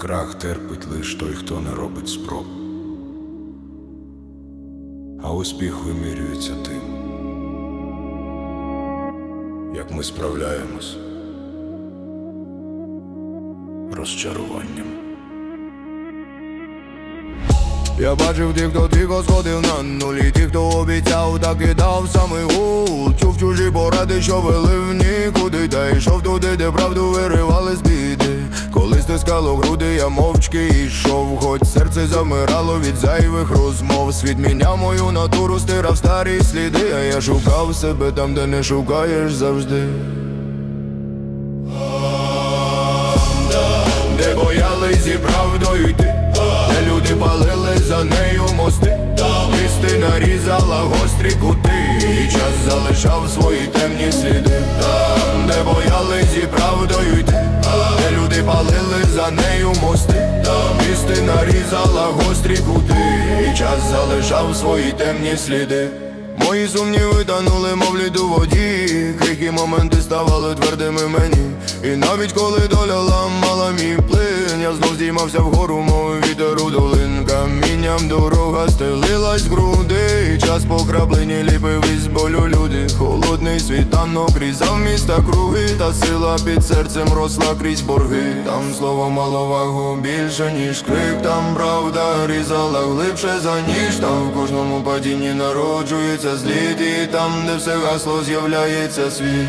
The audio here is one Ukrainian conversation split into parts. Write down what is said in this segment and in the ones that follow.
Крах терпить лиш той, хто не робить спроб. А успіх вимірюється тим, як ми справляємось розчаруванням. Я бачив тих, хто тихо сходив на нулі Ті, хто обіцяв, так і дав самий гул Чув чужі поради, що вели в нікуди Та йшов туди, де правду виривали з біди Коли стискало груди, я мовчки йшов Хоч серце замирало від зайвих розмов. Світ міняв мою натуру, стирав старі сліди А я шукав себе там, де не шукаєш завжди. Де боялись і правдою йти Де люди палили за нею мости. Істина різала гострі кути І час залишав свої темні сліди. Де боялись і правдою йти Де люди палили за нею мости. Істина різала гострі кути. І час залишав свої темні сліди. Мої сумніви танули, мов лід у воді. Крихкі моменти ставали твердими мені. І навіть коли доля ламала мій плин Я знов здіймався вгору, мов вітер у долин. Камінням дорога стелилась груди. І час по краплині ліпив із болю люди Холодний світанок різав міста круги Та сила під серцем росла крізь борги. Там слово мало вагу більше, ніж крик Там правда різала глибше за ніж. Там в кожному падінні народжується зліт І там, де все гасло, з'являється світ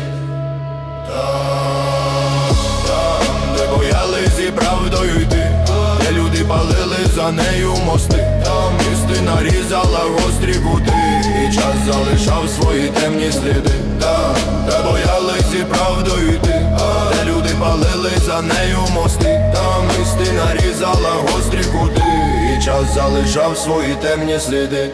залишав свої темні сліди, та, боялись і правдою йти, де люди палили за нею мости, там істина різала гострі кути, і час залишав свої темні сліди.